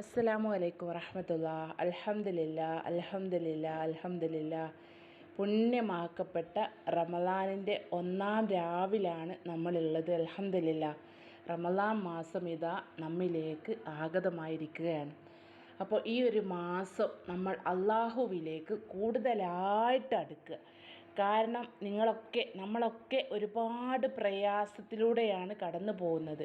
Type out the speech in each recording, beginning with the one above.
അസ്സലാമു അലൈക്കും വറഹമത്തുള്ള അലഹമില്ല അലഹമില്ല അലഹമില്ല പുണ്യമാക്കപ്പെട്ട റമദാനിന്റെ ഒന്നാം രാവിലാണ് നമ്മളുള്ളത്. അലഹമില്ല റമദാൻ മാസം ഇതാ നമ്മിലേക്ക് ആഗതമായിരിക്കുകയാണ്. അപ്പോൾ ഈ ഒരു മാസം നമ്മൾ അള്ളാഹുവിലേക്ക് കൂടുതലായിട്ട് അടുക്കുക. കാരണം നിങ്ങളൊക്കെ നമ്മളൊക്കെ ഒരുപാട് പ്രയാസത്തിലൂടെയാണ് കടന്നു പോകുന്നത്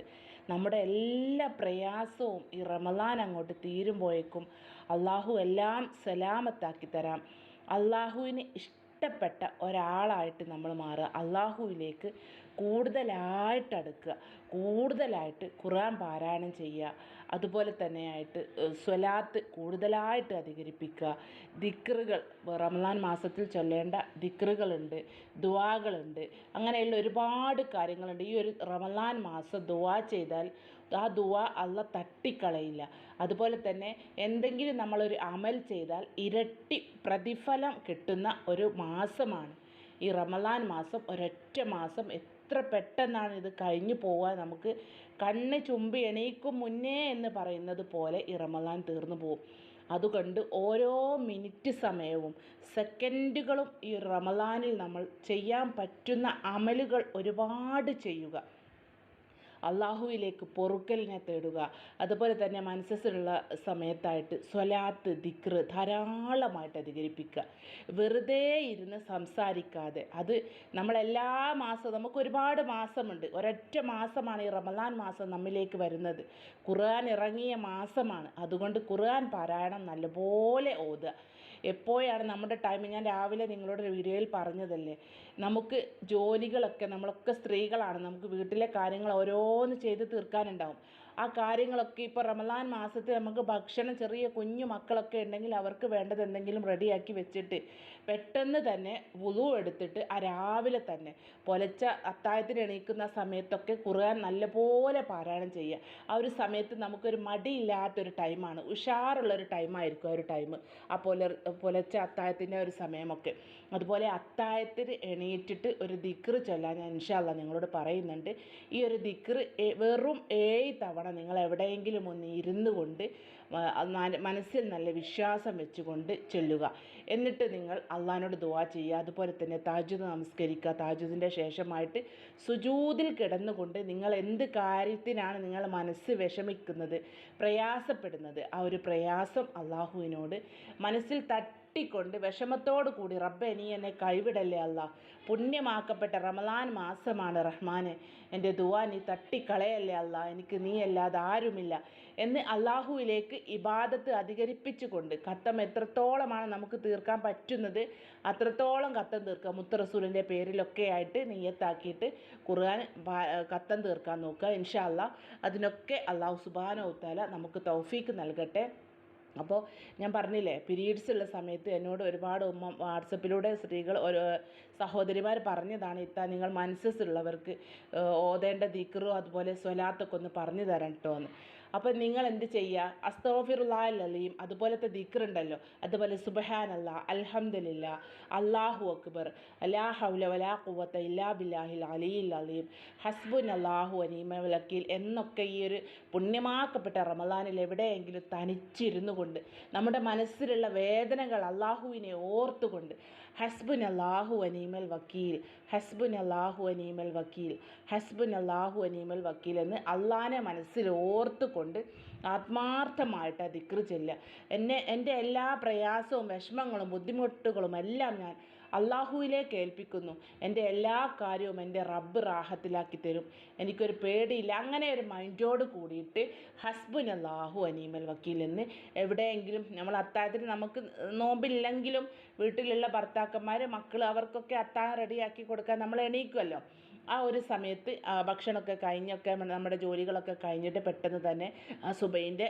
നമ്മുടെ എല്ലാ പ്രയാസവും ഈ റമദാൻ അങ്ങോട്ട് തീരുമ്പോഴേക്കും അള്ളാഹു എല്ലാം സലാമത്താക്കി തരാം. അള്ളാഹുവിന് ഇഷ്ടപ്പെട്ട ഒരാളായിട്ട് നമ്മൾ മാറുക. അള്ളാഹുവിലേക്ക് കൂടുതലായിട്ട് അടുക്കുക. കൂടുതലായിട്ട് ഖുർആൻ പാരായണം ചെയ്യുക. അതുപോലെ തന്നെയായിട്ട് സ്വലാത്ത് കൂടുതലായിട്ട് അധികരിപ്പിക്കുക. ദിക്റുകൾ റമദാൻ മാസത്തിൽ ചൊല്ലേണ്ട ദിക്റുകളുണ്ട് ദുവാകളുണ്ട് അങ്ങനെയുള്ള ഒരുപാട് കാര്യങ്ങളുണ്ട്. ഈ ഒരു റമദാൻ മാസം ദുവാ ചെയ്താൽ ആ ദുവാ അല്ല തട്ടിക്കളയില്ല. അതുപോലെ തന്നെ എന്തെങ്കിലും നമ്മളൊരു അമൽ ചെയ്താൽ ഇരട്ടി പ്രതിഫലം കിട്ടുന്ന ഒരു മാസമാണ്. ഈ റമദാൻ മാസം ഒരൊറ്റ മാസം എത്ര പെട്ടെന്നാണ് ഇത് കഴിഞ്ഞു പോകാൻ നമുക്ക് കണ്ണ് ചുമ്പി എണീക്കും മുന്നേ എന്ന് പറയുന്നത് പോലെ ഈ റമദാൻ തീർന്നു പോകും അതുകൊണ്ട് ഓരോ മിനിറ്റ് സമയവും സെക്കൻഡുകളും ഈ റമദാനിൽ നമ്മൾ ചെയ്യാൻ പറ്റുന്ന അമലുകൾ ഒരുപാട് ചെയ്യുക. അള്ളാഹുവിലേക്ക് പൊറുക്കലിനെ തേടുക. അതുപോലെ തന്നെ മനസ്സിലുള്ള സമയത്തായിട്ട് സ്വലാത്ത് ദിക്റ് ധാരാളമായിട്ട് അധികരിപ്പിക്കുക. വെറുതെ ഇരുന്ന് സംസാരിക്കാതെ. അത് നമ്മളെല്ലാ മാസവും നമുക്ക് ഒരുപാട് മാസമുണ്ട്. ഒരൊറ്റ മാസമാണ് ഈ റമദാൻ മാസം നമ്മിലേക്ക് വരുന്നത്. ഖുർആൻ ഇറങ്ങിയ മാസമാണ്. അതുകൊണ്ട് ഖുർആൻ പാരായണം നല്ലപോലെ ഓതുക. എപ്പോഴാണ് നമ്മുടെ ടൈം ഞാൻ രാവിലെ നിങ്ങളോട് വീഡിയോയിൽ പറഞ്ഞതല്ലേ. നമുക്ക് ജോലികളൊക്കെ നമ്മളൊക്കെ സ്ത്രീകളാണ്. നമുക്ക് വീട്ടിലെ കാര്യങ്ങൾ ഓരോന്ന് ചെയ്ത് തീർക്കാനുണ്ടാവും. ആ കാര്യങ്ങളൊക്കെ ഇപ്പോൾ റമദാൻ മാസത്തിൽ നമുക്ക് ഭക്ഷണം ചെറിയ കുഞ്ഞു മക്കളൊക്കെ ഉണ്ടെങ്കിൽ അവർക്ക് വേണ്ടത് എന്തെങ്കിലും റെഡിയാക്കി വെച്ചിട്ട് പെട്ടെന്ന് തന്നെ വുളു എടുത്തിട്ട് ആ രാവിലെ തന്നെ പൊലച്ച അത്താഴത്തിന് എണീക്കുന്ന സമയത്തൊക്കെ ഖുർആൻ നല്ലപോലെ പാരായണം ചെയ്യുക. ആ ഒരു സമയത്ത് നമുക്കൊരു മടിയില്ലാത്തൊരു ടൈമാണ്. ഉഷാറുള്ളൊരു ടൈമായിരിക്കും ആ ഒരു ടൈം ആ പുല പുലച്ച അത്താഴത്തിന്റെ ഒരു സമയമൊക്കെ. അതുപോലെ അത്താഴത്തിന് എണീറ്റിട്ട് ഒരു ദിക്റ് ചൊല്ലാൻ ഞാൻ ഇൻഷാല്ല നിങ്ങളോട് പറയുന്നുണ്ട്. ഈ ഒരു ദിക്റ് വെറും ഏഴ് തവണ നിങ്ങൾ എവിടെയെങ്കിലും ഒന്ന് ഇരുന്നു കൊണ്ട് മനസ്സിൽ നല്ല വിശ്വാസം വെച്ചുകൊണ്ട് ചൊല്ലുക. എന്നിട്ട് നിങ്ങൾ അള്ളഹാനോട് ദുവാ ചെയ്യുക. അതുപോലെ തന്നെ താജുദ് നമസ്കരിക്കുക. താജുദിന്റെ ശേഷമായിട്ട് സുജൂതിൽ കിടന്നുകൊണ്ട് നിങ്ങൾ എന്ത് കാര്യത്തിനാണ് നിങ്ങൾ മനസ്സ് വിഷമിക്കുന്നത് പ്രയാസപ്പെടുന്നത്? ആ ഒരു പ്രയാസം അള്ളാഹുവിനോട് മനസ്സിൽ തട്ടി തട്ടിക്കൊണ്ട് വിഷമത്തോടു കൂടി റബ്ബെ നീ എന്നെ കൈവിടല്ലേ അല്ല. പുണ്യമാക്കപ്പെട്ട റമദാൻ മാസമാണ് റഹ്മാന്. എന്റെ ദുവാ നീ തട്ടിക്കളയല്ലേ അല്ല. എനിക്ക് നീ അല്ലാതെ ആരുമില്ല. എന്ന് അള്ളാഹുവിലേക്ക് ഇബാദത്ത് അധികരിപ്പിച്ചുകൊണ്ട് കത്തം എത്രത്തോളമാണ് നമുക്ക് തീർക്കാൻ പറ്റുന്നത്? അത്രത്തോളം കത്തം തീർക്കുക. മുത്തറസൂലിന്റെ പേരിലൊക്കെ ആയിട്ട് നെയ്യത്താക്കിയിട്ട് ഖുർആൻ കത്തം തീർക്കാൻ നോക്കുക. ഇൻഷാ അല്ലാ. അതിനൊക്കെ അള്ളാഹു സുബാന ഉത്താല നമുക്ക് തൗഫീക്ക് നൽകട്ടെ. അപ്പോൾ ഞാൻ പറഞ്ഞില്ലേ പീരീഡ്സ് ഉള്ള സമയത്ത് എന്നോട് ഒരുപാട് ഉമ്മ വാട്സപ്പിലൂടെ സ്ത്രീകൾ ഒരു സഹോദരിമാർ പറഞ്ഞതാണ് ഇത്ത നിങ്ങൾ മനസ്സുള്ളവർക്ക് ഓതേണ്ട ദിക്റും അതുപോലെ സ്വലാത്തൊക്കെ ഒന്ന് പറഞ്ഞു തരാം കേട്ടോ എന്ന്. അപ്പോൾ നിങ്ങൾ എന്ത് ചെയ്യുക അസ്തോഫിറുല്ലാലീം അതുപോലത്തെ ദിക്റുണ്ടല്ലോ. അതുപോലെ സുബഹാനല്ല അൽഹംദുലില്ല അള്ളാഹു അക്ബർ അലാ ഹൗല വലാ കുവത്ത ഇല്ലാ ബില്ലാഹിൽ അലിയിൽ അലീം ഹസ്ബുൻ അള്ളാഹു അനീമ വലക്കീൽ എന്നൊക്കെ ഈ ഒരു പുണ്യമാക്കപ്പെട്ട റമദാനിൽ എവിടെയെങ്കിലും തനിച്ചിരുന്നു കൊണ്ട് നമ്മുടെ മനസ്സിലുള്ള വേദനകൾ അള്ളാഹുവിനെ ഓർത്തുകൊണ്ട് ഹസ്ബുൻ അല്ലാഹു അനീമൽ വക്കീൽ. ഹസ്ബുൻ അല്ലാഹു അനീമൽ വക്കീൽ. ഹസ്ബുൻ അല്ലാഹു അനീമൽ വക്കീൽ എന്ന് അള്ളാനെ മനസ്സിൽ ഓർത്തുകൊണ്ട് ആത്മാർത്ഥമായിട്ട് ദിക്ർ ചെല്ലുക. എന്നെ എന്റെ എല്ലാ പ്രയാസവും വിഷമങ്ങളും ബുദ്ധിമുട്ടുകളും എല്ലാം ഞാൻ അള്ളാഹുവിലേക്ക് ഏൽപ്പിക്കുന്നു എന്റെ എല്ലാ കാര്യവും എന്റെ റബ്ബ് റാഹത്തിലാക്കി തരും. എനിക്കൊരു പേടിയില്ല. അങ്ങനെ ഒരു മൈൻഡോട് കൂടിയിട്ട് ഹസ്ബുൻ അള്ളാഹു അനീമൽ വക്കീൽ എന്ന് എവിടെയെങ്കിലും നമ്മൾ അത്താഴത്തിന് നമുക്ക് നോമ്പില്ലെങ്കിലും വീട്ടിലുള്ള ഭർത്താക്കന്മാർ മക്കൾ അവർക്കൊക്കെ അത്താഴം റെഡിയാക്കി കൊടുക്കാൻ നമ്മൾ എണീക്കുമല്ലോ. ആ ഒരു സമയത്ത് ഭക്ഷണമൊക്കെ കഴിഞ്ഞൊക്കെ നമ്മുടെ ജോലികളൊക്കെ കഴിഞ്ഞിട്ട് പെട്ടെന്ന് തന്നെ ആ സുബൈന്റെ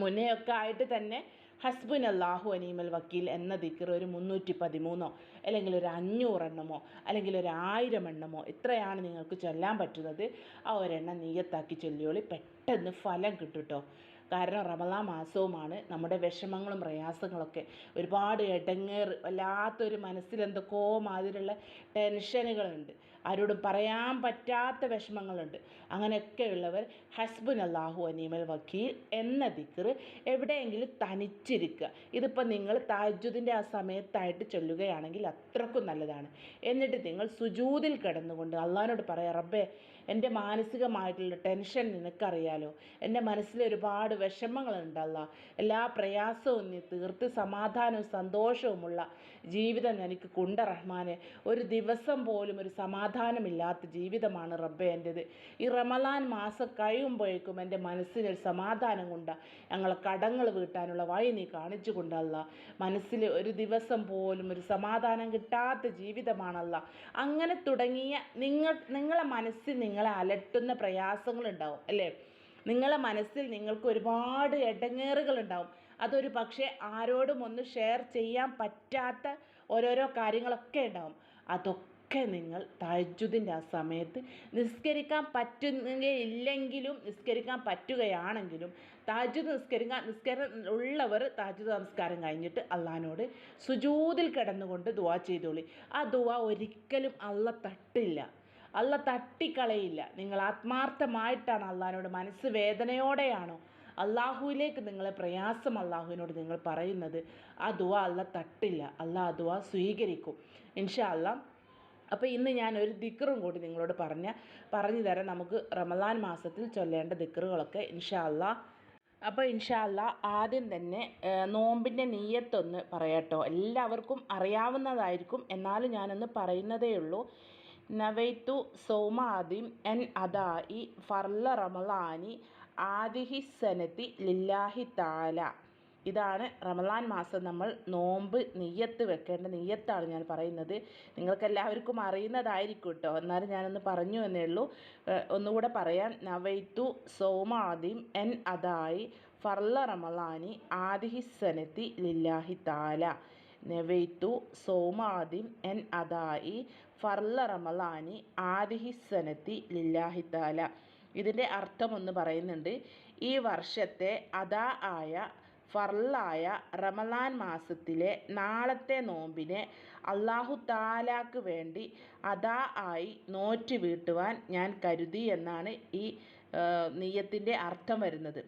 മുന്നേ ആയിട്ട് തന്നെ ഹസ്ബുൻ അള്ളാഹു അനീമൽ വക്കീൽ എന്ന ദിക്കർ ഒരു മുന്നൂറ്റി പതിമൂന്നോ അല്ലെങ്കിൽ ഒരു അഞ്ഞൂറെണ്ണമോ അല്ലെങ്കിൽ ഒരു ആയിരം എണ്ണമോ ഇത്രയാണ് നിങ്ങൾക്ക് ചൊല്ലാൻ പറ്റുന്നത്. ആ ഒരെണ്ണം നീയത്താക്കി ചൊല്ലിയോളി പെട്ടെന്ന് ഫലം കിട്ടും കാരണം റമള മാസവുമാണ്. നമ്മുടെ വിഷമങ്ങളും പ്രയാസങ്ങളൊക്കെ ഒരുപാട് ഇടങ്ങേറ് വല്ലാത്തൊരു മനസ്സിലെന്തൊക്കെയോ മാതിരിയുള്ള ടെൻഷനുകളുണ്ട്. ആരോടും പറയാൻ പറ്റാത്ത വിഷമങ്ങളുണ്ട്. അങ്ങനെയൊക്കെയുള്ളവർ ഹസ്ബുൻ അള്ളാഹു അനീമൽ വക്കീൽ എന്ന ദിക്കറ് എവിടെയെങ്കിലും തനിച്ചിരിക്കുക. ഇതിപ്പോൾ നിങ്ങൾ താജുദിന്റെ ആ സമയത്തായിട്ട് ചൊല്ലുകയാണെങ്കിൽ അത്രക്കും നല്ലതാണ്. എന്നിട്ട് നിങ്ങൾ സുജൂതിൽ കിടന്നുകൊണ്ട് അള്ളാഹിനോട് പറയാം റബ്ബേ എന്റെ മാനസികമായിട്ടുള്ള ടെൻഷൻ നിനക്കറിയാലോ? എന്റെ മനസ്സിൽ ഒരുപാട് വിഷമങ്ങളുണ്ടല്ല. എല്ലാ പ്രയാസവും നീ തീർത്ത് സമാധാനവും സന്തോഷവുമുള്ള ജീവിതം എനിക്ക് കൊണ്ട റഹ്മാനെ. ഒരു ദിവസം പോലും ഒരു സമാധാനമില്ലാത്ത ജീവിതമാണ് റബ്ബെ എന്റെത്. ഈ റമലാൻ മാസം കഴിയുമ്പോഴേക്കും എന്റെ മനസ്സിനൊരു സമാധാനം കൊണ്ട് ഞങ്ങളെ കടങ്ങൾ വീട്ടാനുള്ള വഴി നീ കാണിച്ചു കൊണ്ടല്ല. മനസ്സിൽ ഒരു ദിവസം പോലും ഒരു സമാധാനം കിട്ടാത്ത ജീവിതമാണല്ല. അങ്ങനെ തുടങ്ങിയ നിങ്ങൾ നിങ്ങളെ മനസ്സിൽ നിങ്ങളെ അലട്ടുന്ന പ്രയാസങ്ങളുണ്ടാവും അല്ലേ? നിങ്ങളെ മനസ്സിൽ നിങ്ങൾക്ക് ഒരുപാട് ഇടങ്ങേറുകളുണ്ടാവും അതൊരു പക്ഷേ ആരോടും ഒന്ന് ഷെയർ ചെയ്യാൻ പറ്റാത്ത ഓരോരോ കാര്യങ്ങളൊക്കെ ഉണ്ടാവും. അതൊക്കെ നിങ്ങൾ താജ്ജുദിന്റെ ആ സമയത്ത് നിസ്കരിക്കാൻ പറ്റുന്നില്ലെങ്കിലും നിസ്കരിക്കാൻ പറ്റുകയാണെങ്കിലും താജുദ് നിസ്കരിക്കാൻ നിസ്കരണം ഉള്ളവർ താജ്ജുദ് നമസ്കാരം കഴിഞ്ഞിട്ട് അള്ളഹാനോട് സുജൂതിൽ കിടന്നുകൊണ്ട് ദുവാ ചെയ്തോളി. ആ ദുവാ ഒരിക്കലും അള്ള തട്ടില്ല. അള്ള തട്ടിക്കളയില്ല. നിങ്ങൾ ആത്മാർത്ഥമായിട്ടാണ് അള്ളഹാനോട് മനസ്സ് വേദനയോടെയാണോ അള്ളാഹുവിലേക്ക് നിങ്ങളെ പ്രയാസം അള്ളാഹുവിനോട് നിങ്ങൾ പറയുന്നത്? ആ ദുവ അല്ല തട്ടില്ല. അല്ല ആ ദുവ സ്വീകരിക്കും. ഇൻഷാ അല്ലാ അപ്പോൾ ഇന്ന് ഞാൻ ഒരു ദിക്റും കൂടി നിങ്ങളോട് പറഞ്ഞ പറഞ്ഞു തരാം. നമുക്ക് റമദാൻ മാസത്തിൽ ചൊല്ലേണ്ട ദിക്റുകളൊക്കെ ഇൻഷാ അല്ലാ അപ്പോൾ ഇൻഷാ അല്ല ആദ്യം തന്നെ നോമ്പിന്റെ നീയത്തൊന്ന് പറയാട്ടോ. എല്ലാവർക്കും അറിയാവുന്നതായിരിക്കും. എന്നാലും ഞാനൊന്ന് പറയുന്നതേ ഉള്ളൂ. നവൈത്തു സൗമാദിം എൻ അദായി ഫർല റമലാനി ആദിഹി സനത്തി ലില്ലാഹി താല. ഇതാണ് റമലാൻ മാസം നമ്മൾ നോമ്പ് നെയ്യത്ത് വെക്കേണ്ട നെയ്യത്താണ് ഞാൻ പറയുന്നത്. നിങ്ങൾക്ക് എല്ലാവർക്കും അറിയുന്നതായിരിക്കും കേട്ടോ എന്നാലും ഞാനൊന്ന് പറഞ്ഞു എന്നേ ഉള്ളൂ. ഒന്നുകൂടെ പറയാം. നവൈത്തു സൗമാദിം എൻ അദായി ഫർല റമലാനി ആദിഹി സനത്തി ലില്ലാഹി താല. നവൈത്തു സോമാദിം എൻ അദായി ഫർല റമലാനി ആദിഹി സനത്തി ലില്ലാഹി താല ഇതിന്റെ അർത്ഥം ഒന്ന് പറയുന്നുണ്ട്. ഈ വർഷത്തെ അദാ ആയ ഫർലായ റമലാൻ മാസത്തിലെ നാളത്തെ നോമ്പിനെ അള്ളാഹു താലാക്ക് വേണ്ടി അദാ ആയി നോറ്റ് വീട്ടുവാൻ ഞാൻ കരുതി എന്നാണ് ഈ നെയ്യത്തിന്റെ അർത്ഥം വരുന്നത്.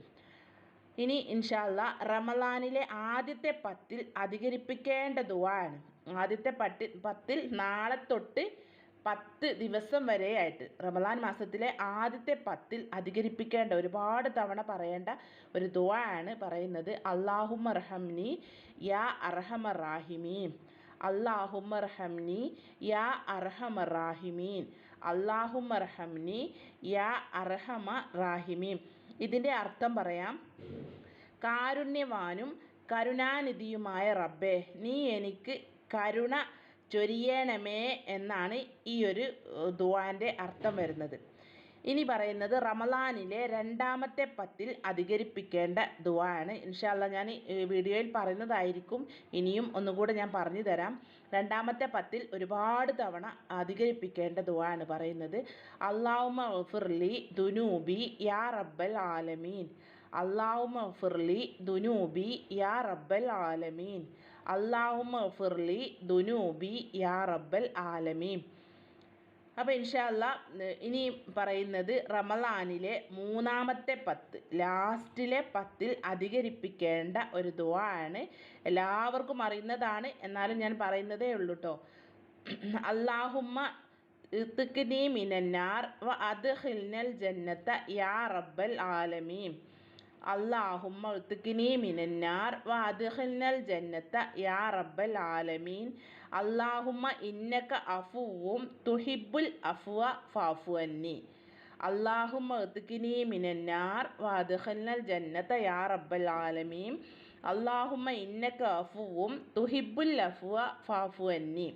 ഇനി ഇൻഷാല്ല റമലാനിലെ ആദ്യത്തെ പത്തിൽ അധികരിപ്പിക്കേണ്ട ദുവാണ് ആദ്യത്തെ പട്ടി പത്തിൽ നാളെ തൊട്ട് പത്ത് ദിവസം വരെയായിട്ട് റമദാൻ മാസത്തിലെ ആദ്യത്തെ പത്തിൽ അധികരിപ്പിക്കേണ്ട ഒരുപാട് തവണ പറയേണ്ട ഒരു ദുവാണ് പറയുന്നത് അള്ളാഹുമ റഹംനി യാ അർഹമ റാഹിമീൻ. അള്ളാഹുമ്മ റഹംനി യാ അർഹമ റാഹിമീൻ. അള്ളാഹുമ്മ റഹംനി യാ അർഹമ റാഹിമീൻ. ഇതിന്റെ അർത്ഥം പറയാം കാരുണ്യവാനും കരുണാനിധിയുമായ റബ്ബേ നീ എനിക്ക് കരുണ ചൊരിയണമേ എന്നാണ് ഈ ഒരു ദുവാന്റെ അർത്ഥം വരുന്നത്. ഇനി പറയുന്നത് റമലാനിലെ രണ്ടാമത്തെ പത്തിൽ അധികരിപ്പിക്കേണ്ട ദുവാണ് ഇൻഷാല്ല ഞാൻ വീഡിയോയിൽ പറയുന്നതായിരിക്കും. ഇനിയും ഒന്നുകൂടെ ഞാൻ പറഞ്ഞു തരാം. രണ്ടാമത്തെ പത്തിൽ ഒരുപാട് തവണ അധികരിപ്പിക്കേണ്ട ദുവാണ് പറയുന്നത്. അള്ളാഹുമ ഫിർലി ദുനൂബി യാ റബ്ബൽ ആലമീൻ. അള്ളാഹുമ ഫിർലി ദുനൂബി യാ റബ്ബൽ ആലമീൻ. അള്ളാഹുമ ഫിർലി ദുനൂബി യാ റബ്ബൽ ആലമീൻ. അപ്പോൾ ഇൻഷാല്ല ഇനി പറയുന്നത് റമലാനിലെ മൂന്നാമത്തെ പത്ത് ലാസ്റ്റിലെ പത്തിൽ അധികരിപ്പിക്കേണ്ട ഒരു ദുവാണ് എല്ലാവർക്കും അറിയുന്നതാണ്. എന്നാലും ഞാൻ പറയുന്നതേ ഉള്ളൂ കേട്ടോ അള്ളാഹുമ്മ ഇത്തുക്കിനി മിനന്നാർ വ അദ്ഖിൽനൽ ജന്നത്ത യാ റബ്ബൽ ആലമീൻ. അള്ളാഹുമ്മ ഉത്തുക്കിനി മിനന്നാർ. വാദ്ഖിൽനൽ ജന്നത്ത യാ റബ്ബൽ ആലമീൻ. അള്ളാഹുമ്മ ഇന്നക അഫുവും തുഹിബുൽ അഫുവ ഫാഫു അന്നി. അള്ളാഹുമ്മ ഉത്തുക്കിനി മിനന്നാർ. വാദ്ഖിൽനൽ ജന്നത യാ റബ്ബൽ ആലമീൻ. അള്ളാഹുമ്മ ഇന്നക്ക അഫുവും തുഹിബുൽ അഫുവ ഫാഫു അന്നി.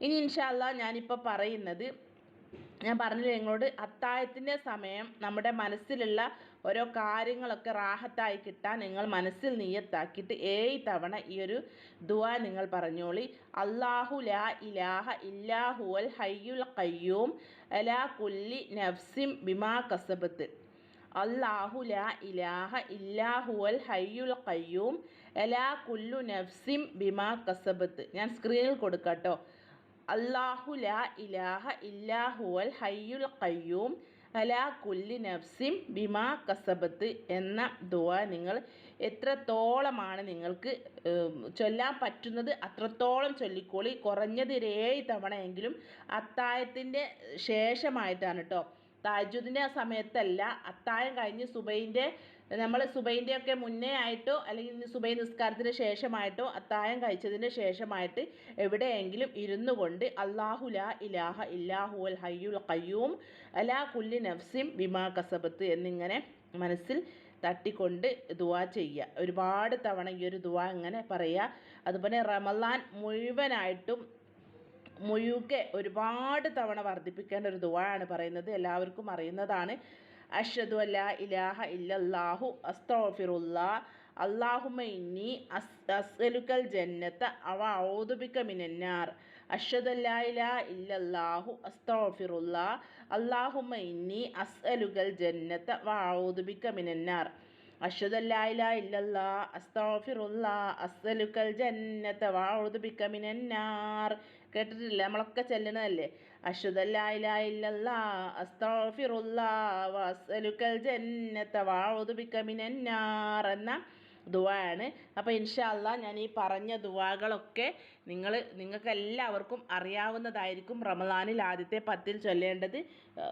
ഇനി ഇൻഷാല്ല ഞാനിപ്പോൾ പറയുന്നത് ഞാൻ പറഞ്ഞില്ല നിങ്ങളോട്? അത്താഴത്തിന്റെ സമയം നമ്മുടെ മനസ്സിലുള്ള ഓരോ കാര്യങ്ങളൊക്കെ റാഹത്തായി കിട്ടാൻ നിങ്ങൾ മനസ്സിൽ നീയത്താക്കിയിട്ട് ഏഴ് തവണ ഈ ഒരു ദുവാ നിങ്ങൾ പറഞ്ഞോളി. അള്ളാഹു ലാ ഇലാഹ ഇല്ലാഹുവൽ ഹയ്യുൽ ഖയ്യൂം അലാ കുല്ലി നഫ്സിം ബിമാ കസബത്ത്. അള്ളാഹു ലാ ഇലാഹ ഇല്ലാഹുവൽ ഹയ്യുൽ ഖയ്യൂം അലാ കുല്ലു നഫ്സിം ബിമാ കസബത്ത്. ഞാൻ സ്ക്രീനിൽ കൊടുക്കാട്ടോ. അള്ളാഹു ലാ ഇലാഹ ഇല്ലാഹുവൽ ഹയ്യുൽ ഖയ്യൂം അലാ കുല്ലി നഫ്സിം ബിമാ കസബത്ത് എന്ന ദുവ നിങ്ങൾ എത്രത്തോളമാണ് നിങ്ങൾക്ക് ചൊല്ലാൻ പറ്റുന്നത് അത്രത്തോളം ചൊല്ലിക്കോളി. കുറഞ്ഞത് ഒരു ഏഴ് തവണയെങ്കിലും അത്തായത്തിന്റെ ശേഷമായിട്ടാണ് കേട്ടോ താജുദിന്റെ ആ സമയത്തല്ല അത്തായം കഴിഞ്ഞ് സുബൈന്റെ നമ്മൾ സുബൈന്റെ ഒക്കെ മുന്നേ ആയിട്ടോ അല്ലെങ്കിൽ സുബൈ നിസ്കാരത്തിന് ശേഷമായിട്ടോ അത്തായം കഴിച്ചതിന് ശേഷമായിട്ട് എവിടെയെങ്കിലും ഇരുന്നു കൊണ്ട് അള്ളാഹു ലാ ഇലാഹ ഇല്ലാഹു അൽ ഹയ്യുൽ ഖയ്യൂം അലാ കുല്ലി നഫ്സിം ബിമാ കസബത്ത് എന്നിങ്ങനെ മനസ്സിൽ തട്ടിക്കൊണ്ട് ദുവാ ചെയ്യുക. ഒരുപാട് തവണ ഈ ഒരു ദുവാ ഇങ്ങനെ പറയുക. അതുപോലെ റമലാൻ മുഴുവനായിട്ടും മുഴുകെ ഒരുപാട് തവണ വർദ്ധിപ്പിക്കേണ്ട ഒരു ദുവാണ് പറയുന്നത്. എല്ലാവർക്കും അറിയുന്നതാണ്. അഷദു അല്ല ഇലാഹ ഇല്ലല്ലാഹു അസ്തോഫിറുല്ലാ അള്ളാഹുമ ഇന്നി അസ് അസ്അലുക്കൽ ജന്നത്ത അവ ഔദുബിക്ക മിനന്നാർ. അഷദു അല്ലാ ഇലാഹ ഇല്ലല്ലാഹു അസ്തോഫിറുല്ലാ അള്ളാഹുമ ഇന്നി അസ്അലുക്കൽ ജന്നത്ത വ ഔദുബിക്ക മിനന്നാർ. ഇലാഹ ഇല്ലല്ലാ അസ്അലുക്കൽ ജന്നത വഅഊദു ബിക മിനന്നാർ. കേട്ടിട്ടില്ല? നമ്മളൊക്കെ ചെല്ലണതല്ലേ? അഷ്ഹദു അല്ലാ ഇലാഹ ഇല്ലല്ലാ അസ്തഗ്ഫിറുല്ലാ വഅസ്അലുക്കൽ ജന്നത വഅഊദു ബിക എന്ന ദുവാണ്. അപ്പോൾ ഇൻഷാല്ല ഞാൻ ഈ പറഞ്ഞ ദുവാകളൊക്കെ നിങ്ങൾ നിങ്ങൾക്ക് എല്ലാവർക്കും അറിയാവുന്നതായിരിക്കും റമദാനിൽ ആദ്യത്തെ പത്തിൽ ചൊല്ലേണ്ടത്.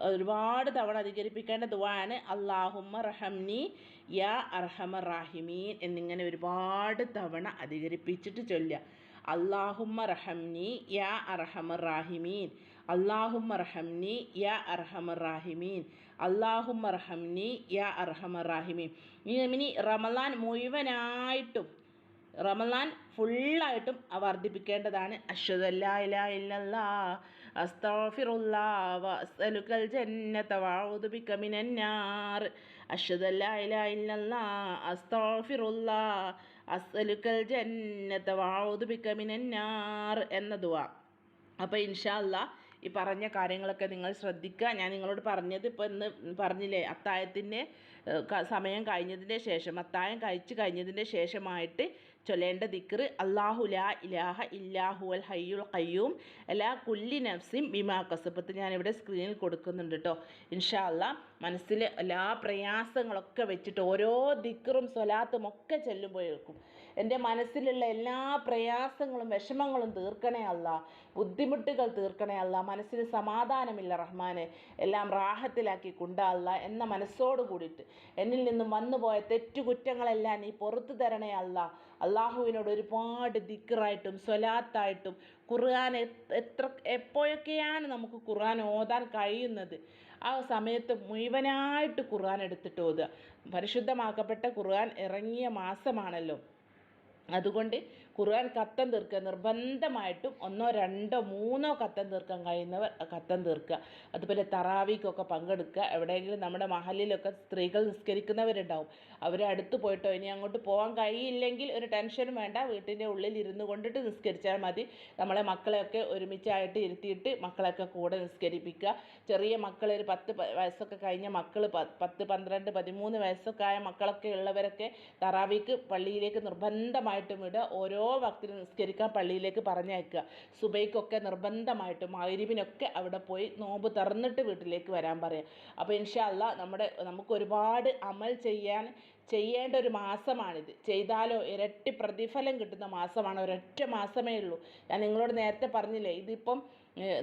ഒരുപാട് തവണ അധികരിപ്പിക്കേണ്ട ദുവാണ് അള്ളാഹുമ്മ റഹംനി യാ അർഹമ റാഹിമീൻ എന്നിങ്ങനെ ഒരുപാട് തവണ അധികരിപ്പിച്ചിട്ട് ചൊല്ലുക. അള്ളാഹുമ്മ റഹംനി യാ അർഹമ റാഹിമീൻ. അള്ളാഹുമ്മ അർഹംനി യാ അർഹമ റാഹിമീൻ. അള്ളാഹുമ്മ റഹംനി യാ അർഹമ റാഹിമീൻ. ഇനി റമലാൻ മുഴുവനായിട്ടും റമലാൻ ഫുള്ളായിട്ടും വർദ്ധിപ്പിക്കേണ്ടതാണ്. അഷ്ഹദു അല്ലാ ഇലാഹ ഇല്ലല്ലാ അസ്തഗ്ഫിറുല്ലാ വഅസ്അലുക്കൽ ജന്നത വഅഊദു ബിക മിനന്നാർ അഷ്ഹദു അല്ലാ ഇലാഹ ഇല്ലല്ലാ അസ്തഗ്ഫിറുല്ലാ ജന്നത വഅഊദു ബിക മിനന്നാർ എന്ന ദുആ. അപ്പോൾ ഇൻഷാ അല്ലാ ഈ പറഞ്ഞ കാര്യങ്ങളൊക്കെ നിങ്ങൾ ശ്രദ്ധിക്കുക. ഞാൻ നിങ്ങളോട് പറഞ്ഞത് ഇപ്പോൾ ഇന്ന് പറഞ്ഞില്ലേ അത്തായത്തിന്റെ സമയം കഴിഞ്ഞതിന്റെ ശേഷം അത്തായം കഴിച്ച് കഴിഞ്ഞതിന്റെ ശേഷമായിട്ട് ചൊല്ലേണ്ട ദിക്റ് അള്ളാഹു ലാ ഇലാഹ ഇല്ലാഹു അൽ ഹയ്യുൽ ഖയ്യൂം എല്ലാ കുല്ലി നഫ്സിം ബിമാ കസബത്ത്. ഞാനിവിടെ സ്ക്രീനിൽ കൊടുക്കുന്നുണ്ട് കേട്ടോ ഇൻഷാ അള്ളാ മനസ്സിൽ എല്ലാ പ്രയാസങ്ങളൊക്കെ വെച്ചിട്ട് ഓരോ ദിക്റും സ്വലാത്തും ഒക്കെ ചെല്ലുമ്പോഴേക്കും എന്റെ മനസ്സിലുള്ള എല്ലാ പ്രയാസങ്ങളും വിഷമങ്ങളും തീർക്കണേ അല്ല. ബുദ്ധിമുട്ടുകൾ തീർക്കണേ അല്ല. മനസ്സിന് സമാധാനമില്ല റഹ്മാനെ. എല്ലാം റാഹത്തിലാക്കി കൊണ്ടല്ല എന്ന മനസ്സോട് കൂടിയിട്ട്. എന്നിൽ നിന്നും വന്നുപോയ തെറ്റുകുറ്റങ്ങളെല്ലാം നീ പുറത്തു തരണേ അല്ല. അള്ളാഹുവിനോട് ഒരുപാട് ദിക്കറായിട്ടും സ്വലാത്തായിട്ടും ഖുർആൻ എത്ര എപ്പോഴൊക്കെയാണ് നമുക്ക് ഖുർആൻ ഓതാൻ കഴിയുന്നത്? ആ സമയത്ത് മുഴുവനായിട്ട് ഖുർആൻ എടുത്തിട്ട് ഓതുക. പരിശുദ്ധമാക്കപ്പെട്ട ഖുർആൻ ഇറങ്ങിയ മാസമാണല്ലോ. അതുകൊണ്ട് ഖുർആൻ കത്തം തീർക്കുക. നിർബന്ധമായിട്ടും ഒന്നോ രണ്ടോ മൂന്നോ കത്തം തീർക്കാൻ കഴിയുന്നവർ കത്തം തീർക്കുക. അതുപോലെ തറാവിക്കൊക്കെ പങ്കെടുക്കുക. എവിടെയെങ്കിലും നമ്മുടെ മഹലിലൊക്കെ സ്ത്രീകൾ നിസ്കരിക്കുന്നവരുണ്ടാവും. അവരെ അടുത്ത് പോയിട്ടോ ഇനി അങ്ങോട്ട് പോകാൻ കഴിയില്ലെങ്കിൽ ഒരു ടെൻഷനും വേണ്ട. വീട്ടിന്റെ ഉള്ളിൽ ഇരുന്ന് കൊണ്ടിട്ട് നിസ്കരിച്ചാൽ മതി. നമ്മളെ മക്കളെയൊക്കെ ഒരുമിച്ചായിട്ട് ഇരുത്തിയിട്ട് മക്കളെയൊക്കെ കൂടെ നിസ്കരിപ്പിക്കുക. ചെറിയ മക്കൾ ഒരു പത്ത് വയസ്സൊക്കെ കഴിഞ്ഞ മക്കൾ പത്ത് പന്ത്രണ്ട് പതിമൂന്ന് വയസ്സൊക്കെ ആയ മക്കളൊക്കെ ഉള്ളവരൊക്കെ തറാവിക്ക് പള്ളിയിലേക്ക് നിർബന്ധമായിട്ടും വിടുക. ഓരോ ഭക്തിനും നിസ്കരിക്കാൻ പള്ളിയിലേക്ക് പറഞ്ഞയക്കുക. സുബൈക്കൊക്കെ നിർബന്ധമായിട്ടും മഗ്‌രിബിനൊക്കെ അവിടെ പോയി നോമ്പ് തുറന്നിട്ട് വീട്ടിലേക്ക് വരാൻ പറയുക അപ്പോൾ ഇൻഷാ അല്ലാ നമ്മുടെ നമുക്ക് ഒരുപാട് അമൽ ചെയ്യാൻ ചെയ്യേണ്ട ഒരു മാസമാണിത്. ചെയ്താലോ ഇരട്ടി പ്രതിഫലം കിട്ടുന്ന മാസമാണ്. ഒരൊറ്റ മാസമേ ഉള്ളൂ. ഞാൻ നിങ്ങളോട് നേരത്തെ പറഞ്ഞില്ലേ ഇതിപ്പം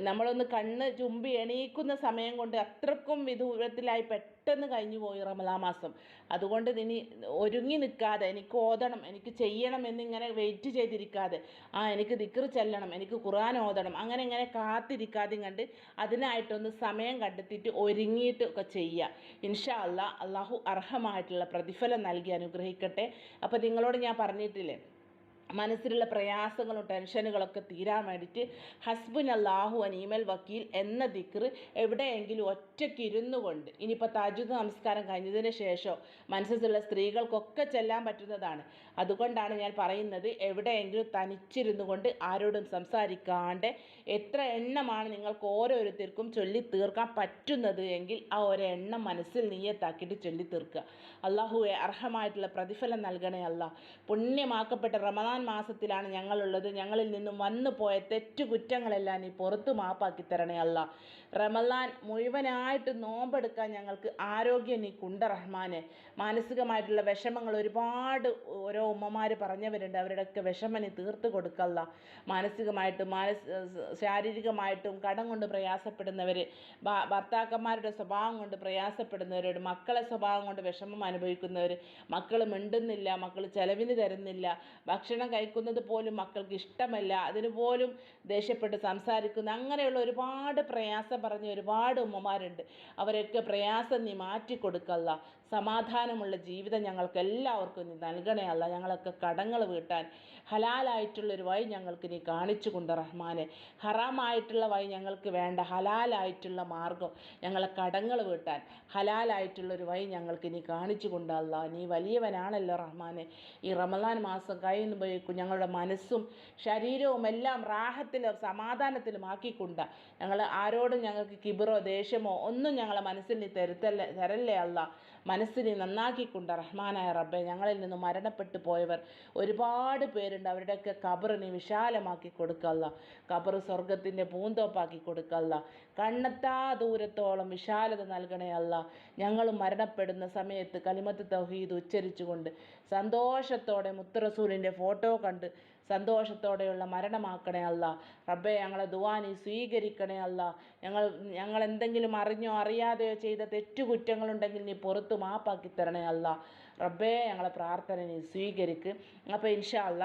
നമ്മളൊന്ന് കണ്ണ് ചുമ്പി എണീക്കുന്ന സമയം കൊണ്ട് അത്രക്കും വിദൂരത്തിലായി പെട്ടെന്ന് കഴിഞ്ഞു പോയി റമദാ മാസം. അതുകൊണ്ട് ഇനി ഒരുങ്ങി നിൽക്കാതെ എനിക്ക് ഓതണം എനിക്ക് ചെയ്യണം എന്നിങ്ങനെ വെയിറ്റ് ചെയ്തിരിക്കാതെ ആ എനിക്ക് ദിക്ർ ചെല്ലണം എനിക്ക് ഖുർആൻ ഓതണം അങ്ങനെ ഇങ്ങനെ കാത്തിരിക്കാതെ കണ്ട് അതിനായിട്ടൊന്ന് സമയം കണ്ടെത്തിയിട്ട് ഒരുങ്ങിയിട്ട് ഒക്കെ ചെയ്യുക. ഇൻഷാ അല്ലാ അള്ളാഹു അർഹമായിട്ടുള്ള പ്രതിഫലം നൽകി അനുഗ്രഹിക്കട്ടെ. അപ്പോൾ നിങ്ങളോട് ഞാൻ പറഞ്ഞിട്ടില്ലേ മനസ്സിലുള്ള പ്രയാസങ്ങളും ടെൻഷനുകളൊക്കെ തീരാൻ വേണ്ടിയിട്ട് ഹസ്ബുൻ അള്ളാഹു അനീമൽ വക്കീൽ എന്ന ദിക്ർ എവിടെയെങ്കിലും ഒറ്റയ്ക്ക് ഇരുന്നു കൊണ്ട് ഇനിയിപ്പോൾ താജുദ് നമസ്കാരം കഴിഞ്ഞതിന് ശേഷം മനസ്സിലുള്ള സ്ത്രീകൾക്കൊക്കെ ചെല്ലാൻ പറ്റുന്നതാണ്. അതുകൊണ്ടാണ് ഞാൻ പറയുന്നത് എവിടെയെങ്കിലും തനിച്ചിരുന്നു കൊണ്ട് ആരോടും സംസാരിക്കാണ്ട് എത്ര എണ്ണമാണ് നിങ്ങൾക്ക് ഓരോരുത്തർക്കും ചൊല്ലി തീർക്കാൻ പറ്റുന്നത് എങ്കിൽ ആ ഒരു എണ്ണം മനസ്സിൽ നീയത്താക്കിയിട്ട് ചൊല്ലി തീർക്കുക അള്ളാഹുവെ അർഹമായിട്ടുള്ള പ്രതിഫലം നൽകണേ അല്ല പുണ്യമാക്കപ്പെട്ട റമദാൻ റമദാൻ മാസത്തിലാണ് ഞങ്ങളുള്ളത്. ഞങ്ങളിൽ നിന്നും വന്നു പോയ തെറ്റുകുറ്റങ്ങളെല്ലാം നീ പുറത്ത് മാപ്പാക്കി തരണേ അല്ല. റമദാൻ മുഴുവനായിട്ട് നോമ്പെടുക്കാൻ ഞങ്ങൾക്ക് ആരോഗ്യം നീ കുണ്ട റഹ്മാനെ. മാനസികമായിട്ടുള്ള വിഷമങ്ങൾ ഒരുപാട് ഓരോ ഉമ്മമാർ പറഞ്ഞവരുണ്ട്. അവരുടെയൊക്കെ വിഷമം നീ തീർത്ത് കൊടുക്കല്ല. മാനസികമായിട്ടും മാനസ് ശാരീരികമായിട്ടും കടം കൊണ്ട് പ്രയാസപ്പെടുന്നവർ ഭർത്താക്കന്മാരുടെ സ്വഭാവം കൊണ്ട് പ്രയാസപ്പെടുന്നവരോട് മക്കളെ സ്വഭാവം കൊണ്ട് വിഷമം അനുഭവിക്കുന്നവർ മക്കൾ മിണ്ടുന്നില്ല മക്കൾ ചെലവിന് തരുന്നില്ല ഭക്ഷണം കഴിക്കുന്നത് പോലും മക്കൾക്ക് ഇഷ്ടമല്ല അതിന് പോലും ദേഷ്യപ്പെട്ട് സംസാരിക്കുന്ന അങ്ങനെയുള്ള ഒരുപാട് പ്രയാസം പറഞ്ഞ ഒരുപാട് ഉമ്മമാരുണ്ട്. അവരൊക്കെ പ്രയാസം നീ മാറ്റി കൊടുക്കല്ല സമാധാനമുള്ള ജീവിതം ഞങ്ങൾക്ക് എല്ലാവർക്കും നീ നൽകണേ അല്ല ഞങ്ങളൊക്കെ കടങ്ങൾ വീട്ടാൻ ഹലാലായിട്ടുള്ളൊരു വഴി ഞങ്ങൾക്ക് നീ കാണിച്ചു കൊണ്ട് റഹ്മാനെ. ഹറാമായിട്ടുള്ള വഴി ഞങ്ങൾക്ക് വേണ്ട ഹലാലായിട്ടുള്ള മാർഗം ഞങ്ങളെ കടങ്ങൾ വീട്ടാൻ ഹലാലായിട്ടുള്ളൊരു വഴി ഞങ്ങൾക്ക് നീ കാണിച്ചു കൊണ്ടല്ല നീ വലിയവനാണല്ലോ റഹ്മാനെ. ഈ റമദാൻ മാസം കഴിയുമ്പോഴേക്കും ഞങ്ങളുടെ മനസ്സും ശരീരവും എല്ലാം റാഹത്തിലും സമാധാനത്തിലും ആക്കിക്കൊണ്ട ഞങ്ങൾ ആരോടും ഞങ്ങൾക്ക് കിബിറോ ദേഷ്യമോ ഒന്നും ഞങ്ങളെ മനസ്സിൽ നീ തരുത്തല്ലേ തരല്ലേ അല്ല മനസ്സിനെ നന്നാക്കിക്കൊണ്ട് റഹ്മാനായ റബ്ബെ ഞങ്ങളിൽ നിന്ന് മരണപ്പെട്ടു പോയവർ ഒരുപാട് പേരുണ്ട്. അവരുടെയൊക്കെ കബറിനെ വിശാലമാക്കി കൊടുക്കല്ല കബർ സ്വർഗത്തിന്റെ പൂന്തോപ്പാക്കി കൊടുക്കല്ല കണ്ണെത്താ ദൂരത്തോളം വിശാലത നൽകണേ അല്ല. ഞങ്ങൾ മരണപ്പെടുന്ന സമയത്ത് കലിമത്ത് തൗഹീദ് ഉച്ചരിച്ചുകൊണ്ട് സന്തോഷത്തോടെ മുത്തറസൂലിന്റെ ഫോട്ടോ കണ്ട് സന്തോഷത്തോടെയുള്ള മരണമാക്കണേ അല്ല. റബ്ബെ ഞങ്ങളെ ദുവാനി സ്വീകരിക്കണേ അല്ല. ഞങ്ങൾ ഞങ്ങൾ എന്തെങ്കിലും അറിഞ്ഞോ അറിയാതെയോ ചെയ്ത തെറ്റുകുറ്റങ്ങളുണ്ടെങ്കിൽ നീ പുറത്ത് മാപ്പാക്കി തരണേ അല്ല. റബ്ബേ ഞങ്ങളെ പ്രാർത്ഥന നീ സ്വീകരിക്ക്. അപ്പോൾ ഇൻഷാ അല്ല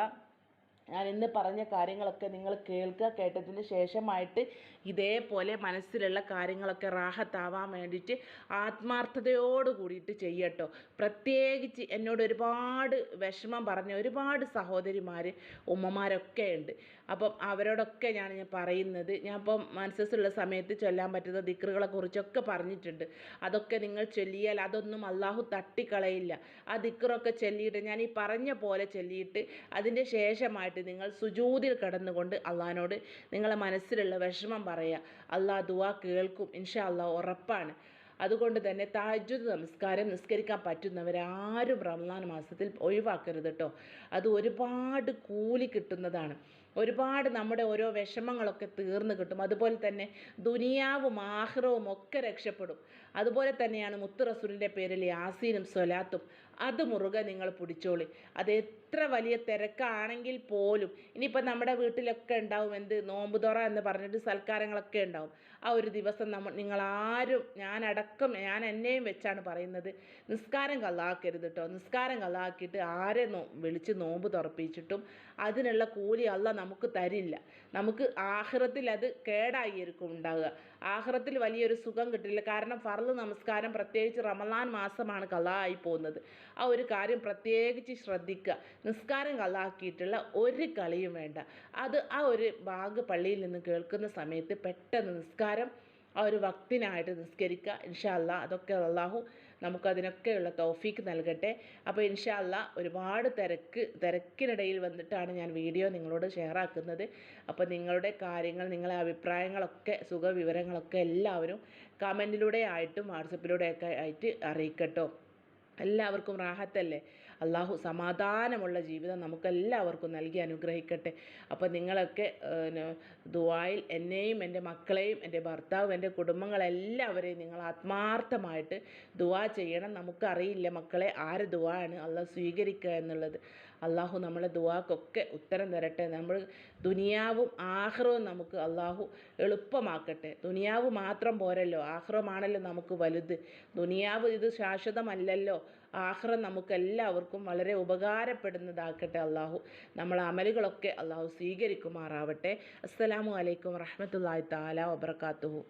ഞാൻ ഇന്ന് പറഞ്ഞ കാര്യങ്ങളൊക്കെ നിങ്ങൾ കേൾക്കുക. കേട്ടതിന് ശേഷമായിട്ട് ഇതേപോലെ മനസ്സിലുള്ള കാര്യങ്ങളൊക്കെ റാഹത്താവാൻ വേണ്ടിയിട്ട് ആത്മാർത്ഥതയോട് കൂടിയിട്ട് ചെയ്യട്ടോ. പ്രത്യേകിച്ച് എന്നോട് ഒരുപാട് വിഷമം പറഞ്ഞ ഒരുപാട് സഹോദരിമാർ ഉമ്മമാരൊക്കെ ഉണ്ട്. അപ്പം അവരോടൊക്കെ ഞാൻ ഞാൻ പറയുന്നത് ഞാൻ ഇപ്പം മനസ്സസ്സുള്ള സമയത്ത് ചൊല്ലാൻ പറ്റുന്ന ദിക്റുകളെ കുറിച്ചൊക്കെ പറഞ്ഞിട്ടുണ്ട്. അതൊക്കെ നിങ്ങൾ ചൊല്ലിയാൽ അതൊന്നും അള്ളാഹു തട്ടിക്കളയില്ല. ആ ദിക്റൊക്കെ ചൊല്ലിയിട്ട് ഞാൻ ഈ പറഞ്ഞ പോലെ ചൊല്ലിയിട്ട് അതിന്റെ ശേഷമായിട്ട് നിങ്ങൾ സുജൂതിൽ കടന്നുകൊണ്ട് അള്ളഹാനോട് നിങ്ങളെ മനസ്സിലുള്ള വിഷമം പറയുക അള്ളാഹ് ദുവാ കേൾക്കും. ഇൻഷാ അള്ളാ ഉറപ്പാണ്. അതുകൊണ്ട് തന്നെ താജ്ജുദ് നമസ്കാരം നിസ്കരിക്കാൻ പറ്റുന്നവരാരും റമദാൻ മാസത്തിൽ ഒഴിവാക്കരുത് കേട്ടോ അത് ഒരുപാട് കൂലി കിട്ടുന്നതാണ്. ഒരുപാട് നമ്മുടെ ഓരോ വിഷമങ്ങളൊക്കെ തീർന്നു കിട്ടും. അതുപോലെ തന്നെ ദുനിയാവും ആഹ്റവും ഒക്കെ രക്ഷപ്പെടും. അതുപോലെ തന്നെയാണ് മുത്തു റസൂലിന്റെ പേരിൽ യാസീനും സ്വലാത്തും. അത് മുറുകെ നിങ്ങൾ പിടിച്ചോളി. അത് എത്ര വലിയ തിരക്കാണെങ്കിൽ പോലും ഇനിയിപ്പോൾ നമ്മുടെ വീട്ടിലൊക്കെ ഉണ്ടാവും എന്ത് നോമ്പുതുറ എന്ന് പറഞ്ഞിട്ട് സൽക്കാരങ്ങളൊക്കെ ഉണ്ടാവും. ആ ഒരു ദിവസം നമ്മൾ നിങ്ങളാരും ഞാനടക്കം ഞാൻ എന്നെയും വെച്ചാണ് പറയുന്നത്. നിസ്കാരം കള്ളാക്കരുത് കേട്ടോ നിസ്കാരം കള്ളാക്കിയിട്ട് ആരെ നോ വിളിച്ച് നോമ്പ് തുറപ്പിച്ചിട്ടും അതിനുള്ള കൂലി അല്ല നമുക്ക് തരില്ല. നമുക്ക് ആഹ്റത്തിൽ അത് കേടായിരിക്കും ഉണ്ടാവുക. ആഹ്റത്തിൽ വലിയൊരു സുഖം കിട്ടില്ല കാരണം ഫർൾ നമസ്കാരം പ്രത്യേകിച്ച് റമദാൻ മാസമാണ് കള്ളായി പോകുന്നത്. ആ ഒരു കാര്യം പ്രത്യേകിച്ച് ശ്രദ്ധിക്കുക. നിസ്കാരം കളാക്കിയിട്ടുള്ള ഒരു കളിയും വേണ്ട. അത് ആ ഒരു ബാഗ് പള്ളിയിൽ നിന്ന് കേൾക്കുന്ന സമയത്ത് പെട്ടെന്ന് നിസ്കാരം ആ ഒരു വക്തിനായിട്ട് നിസ്കരിക്കുക. ഇൻഷാല്ല അതൊക്കെ അള്ളാഹു നമുക്കതിനൊക്കെയുള്ള തോഫീക്ക് നൽകട്ടെ. അപ്പോൾ ഇൻഷാല്ല ഒരുപാട് തിരക്ക് തിരക്കിനിടയിൽ വന്നിട്ടാണ് ഞാൻ വീഡിയോ നിങ്ങളോട് ഷെയർ ആക്കുന്നത്. അപ്പോൾ നിങ്ങളുടെ കാര്യങ്ങൾ നിങ്ങളെ അഭിപ്രായങ്ങളൊക്കെ സുഖവിവരങ്ങളൊക്കെ എല്ലാവരും കമന്റിലൂടെ ആയിട്ടും വാട്സപ്പിലൂടെയൊക്കെ ആയിട്ട് അറിയിക്കട്ടോ. എല്ലാവർക്കും റാഹത്തല്ലേ? അള്ളാഹു സമാധാനമുള്ള ജീവിതം നമുക്കെല്ലാവർക്കും നൽകി അനുഗ്രഹിക്കട്ടെ. അപ്പോൾ നിങ്ങളൊക്കെ ദുബായിൽ എന്നെയും എന്റെ മക്കളെയും എന്റെ ഭർത്താവും എന്റെ കുടുംബങ്ങളെല്ലാവരെയും നിങ്ങൾ ആത്മാർത്ഥമായിട്ട് ദുവാ ചെയ്യണം. നമുക്കറിയില്ല മക്കളെ ആര് ദുവാ ആണ് അള്ളാഹ് സ്വീകരിക്കുക എന്നുള്ളത്. അള്ളാഹു നമ്മളെ ദുവാക്കൊക്കെ ഉത്തരം തരട്ടെ. നമ്മൾ ദുനിയാവും ആഹ്റവും നമുക്ക് അള്ളാഹു എളുപ്പമാക്കട്ടെ. ദുനിയാവ് മാത്രം പോരല്ലോ. ആഹ്റമാണല്ലോ നമുക്ക് വലുത്. ദുനിയാവ് ഇത് ശാശ്വതമല്ലല്ലോ. ആഹ്റം നമുക്കെല്ലാവർക്കും വളരെ ഉപകാരപ്പെടുന്നതാക്കട്ടെ അള്ളാഹു. നമ്മളെ അമലുകളൊക്കെ അള്ളാഹു സ്വീകരിക്കുമാറാവട്ടെ. അസ്സലാമു അലൈക്കും റഹ്മത്തുള്ളാഹി താല വബർക്കാത്തുഹു